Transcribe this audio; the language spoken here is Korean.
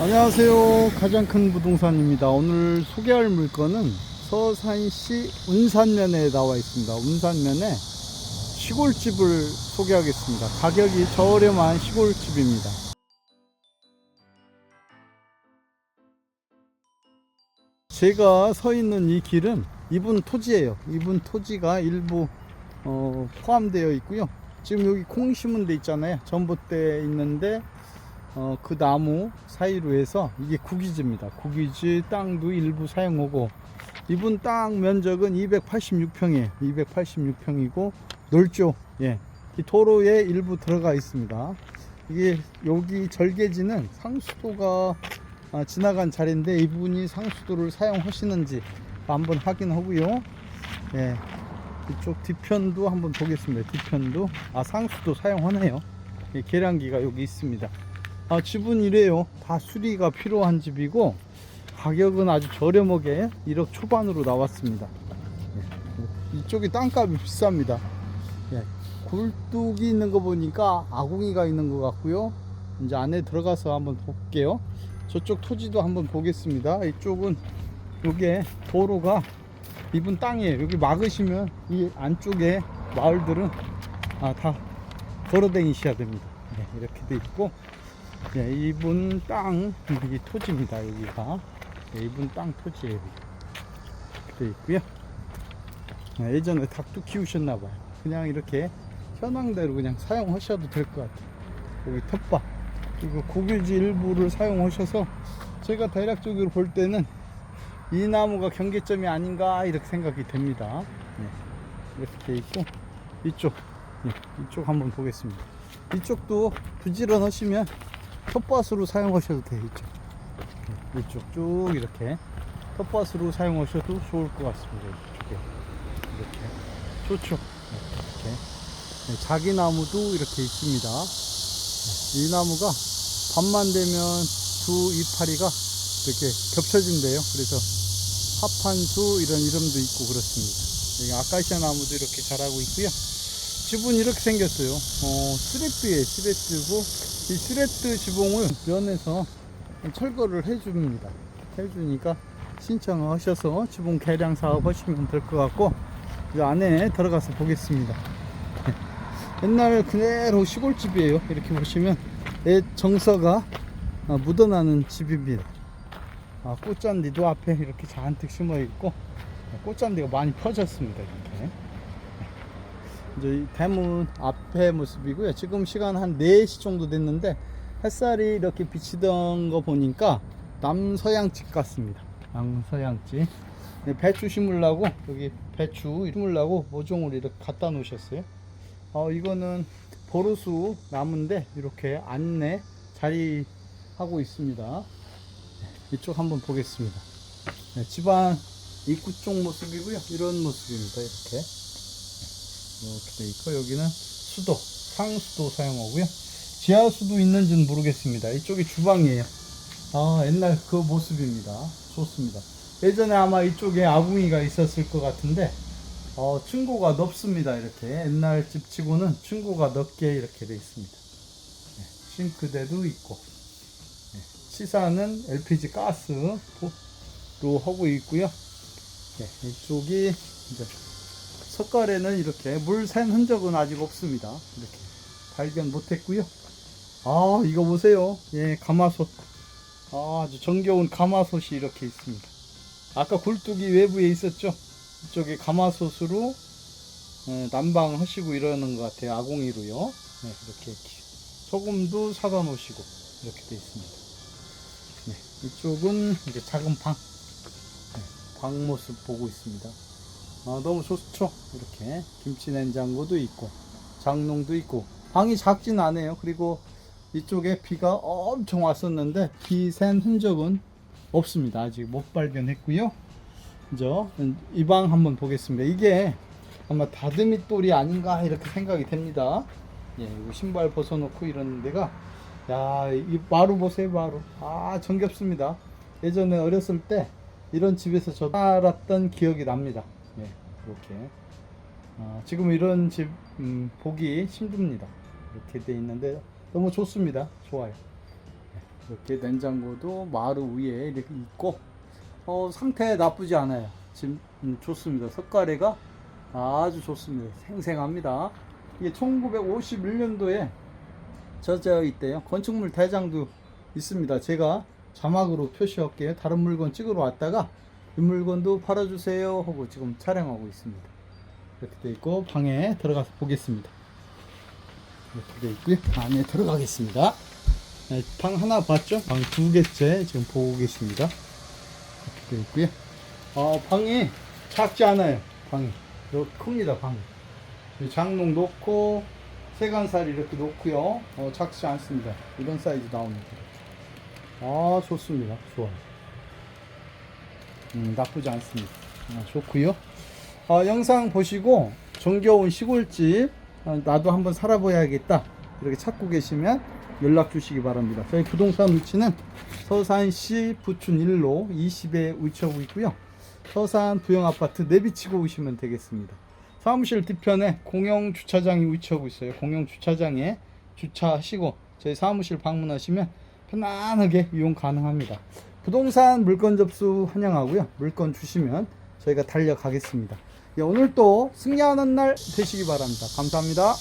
안녕하세요. 가장 큰 부동산입니다. 오늘 소개할 물건은 서산시 운산면에 나와 있습니다. 운산면에 시골집을 소개하겠습니다. 가격이 저렴한 시골집입니다. 제가 서 있는 이 길은 이분 토지예요. 이분 토지가 일부 어, 포함되어 있고요. 지금 여기 콩 심은 데 있잖아요. 전봇대 있는데 어, 그 나무 사이로 해서 이게 국이지입니다. 국이지 땅도 일부 사용하고 이분 땅 면적은 286평이에요. 286평이고 넓죠. 예. 이 도로에 일부 들어가 있습니다. 이게 여기 절개지는 상수도가 아, 지나간 자리인데 이분이 상수도를 사용하시는지 한번 확인하고요. 예. 이쪽 뒤편도 한번 보겠습니다. 뒤편도 아 상수도 사용하네요. 예, 계량기가 여기 있습니다. 아, 집은 이래요. 다 수리가 필요한 집이고 가격은 아주 저렴하게 1억 초반으로 나왔습니다. 예. 이쪽이 땅값이 비쌉니다. 예. 굴뚝이 있는 거 보니까 아궁이가 있는 것 같고요. 이제 안에 들어가서 한번 볼게요. 저쪽 토지도 한번 보겠습니다. 이쪽은 요게 도로가 이분 땅이에요. 여기 막으시면 이 안쪽에 마을들은 아, 다 걸어 다니셔야 됩니다. 네, 이렇게 돼 있고 네, 이분 땅, 이 토지입니다. 여기가. 네, 이분 땅. 이렇게 돼 있고요. 네, 예전에 닭도 키우셨나봐요. 그냥 이렇게 현황대로 그냥 사용하셔도 될 것 같아요. 여기 텃밭. 그리고 고길지 일부를 사용하셔서 제가 대략적으로 볼 때는 이 나무가 경계점이 아닌가 이렇게 생각이 됩니다. 네, 이렇게 돼 있고 이쪽, 네, 이쪽 한번 보겠습니다. 이쪽도 부지런하시면 텃밭으로 사용하셔도 돼요. 이쪽. 네, 이쪽 쭉 이렇게 텃밭으로 사용하셔도 좋을 것 같습니다. 이쪽에 이렇게 좋죠. 네, 이렇게 네, 자기 나무도 이렇게 있습니다. 네, 이 나무가 밤만 되면 두 이파리가 이렇게 겹쳐진대요. 그래서 합판수 이런 이름도 있고 그렇습니다. 아카시아 나무도 이렇게 자라고 있고요. 집은 이렇게 생겼어요. 어, 스레트에 스레트고 이 스레트 지붕을 면에서 철거를 해줍니다. 해주니까 신청을 하셔서 지붕 개량 사업 하시면 될 것 같고 이 안에 들어가서 보겠습니다. 옛날 그대로 시골집이에요. 이렇게 보시면 옛 정서가 아, 묻어나는 집입니다. 아, 꽃잔디도 앞에 이렇게 잔뜩 심어 있고 꽃잔디가 많이 펴졌습니다. 이렇게. 이제 이 대문 앞의 모습이고요. 지금 시간 한 4시 정도 됐는데 햇살이 이렇게 비치던 거 보니까 남서양집 같습니다. 남서양집. 네, 배추 심으려고 여기 배추 심으려고 모종을 이렇게 갖다 놓으셨어요. 어, 이거는 보르수 나무인데 이렇게 안내 자리 하고 있습니다. 네, 이쪽 한번 보겠습니다. 네, 집안 입구 쪽 모습이고요. 이런 모습입니다. 이렇게. 이렇게 돼 있고 여기는 수도 상수도 사용하고요. 지하수도 있는지는 모르겠습니다. 이쪽이 주방이에요. 아 옛날 그 모습입니다. 좋습니다. 예전에 아마 이쪽에 아궁이가 있었을 것 같은데 어, 층고가 넓습니다 이렇게. 옛날 집 치고는 층고가 넓게 이렇게 돼 있습니다. 네, 싱크대도 있고. 네, 시사는 LPG 가스로 하고 있고요. 네, 이쪽이 이제 석가래는 이렇게 물 샌 흔적은 아직 없습니다. 이렇게 발견 못했고요. 아 이거 보세요. 예 가마솥. 아, 아주 정겨운 가마솥이 이렇게 있습니다. 아까 굴뚝이 외부에 있었죠. 이쪽에 가마솥으로 예, 난방 하시고 이러는 것 같아요. 아궁이로요. 네, 이렇게 소금도 사다 놓으시고 이렇게 돼 있습니다. 네, 이쪽은 이제 작은 방. 네, 방 모습 보고 있습니다. 아, 너무 좋죠. 이렇게 김치 냉장고도 있고 장롱도 있고 방이 작진 않아요. 그리고 이쪽에 비가 엄청 왔었는데 비 샌 흔적은 없습니다. 아직 못 발견했고요. 이제 이방 한번 보겠습니다. 이게 아마 다듬이 돌이 아닌가 이렇게 생각이 됩니다. 예, 신발 벗어놓고 이런 데가 야, 이 마루 보세요, 마루. 아, 정겹습니다. 예전에 어렸을 때 이런 집에서 저 살았던 기억이 납니다. 예, 이렇게. 아, 지금 이런 집 음, 보기 힘듭니다. 이렇게 돼 있는데 너무 좋습니다. 좋아요. 예, 이렇게 냉장고도 마루 위에 이렇게 있고 어, 상태 나쁘지 않아요. 지금 음, 좋습니다. 석가래가 아주 좋습니다. 생생합니다. 이게 1951년도에 저져 있대요. 건축물 대장도 있습니다. 제가 자막으로 표시할게요. 다른 물건 찍으러 왔다가 이 물건도 팔아주세요 하고 지금 촬영하고 있습니다. 이렇게 돼 있고 방에 들어가서 보겠습니다. 이렇게 돼 있고요. 안에 들어가겠습니다. 네, 방 하나 봤죠? 방 두 개째 지금 보고 계십니다. 이렇게 돼 있고요. 어, 방이 작지 않아요. 방이 큽니다. 방이 이 장롱 놓고 세간살 이렇게 놓고요. 어, 작지 않습니다. 이런 사이즈 나옵니다. 아 좋습니다. 좋아요. 음, 나쁘지 않습니다. 아, 좋고요. 아, 영상 보시고 정겨운 시골집 아, 나도 한번 살아봐야겠다 이렇게 찾고 계시면 연락 주시기 바랍니다. 저희 부동산 위치는 서산시 부춘 1로 20에 위치하고 있고요. 서산 부영 아파트 내비치고 오시면 되겠습니다. 사무실 뒤편에 공영 주차장이 위치하고 있어요. 공영 주차장에 주차하시고 저희 사무실 방문하시면 편안하게 이용 가능합니다. 부동산 물건 접수 환영하고요. 물건 주시면 저희가 달려가겠습니다. 예, 오늘 또 승리하는 날 되시기 바랍니다. 감사합니다.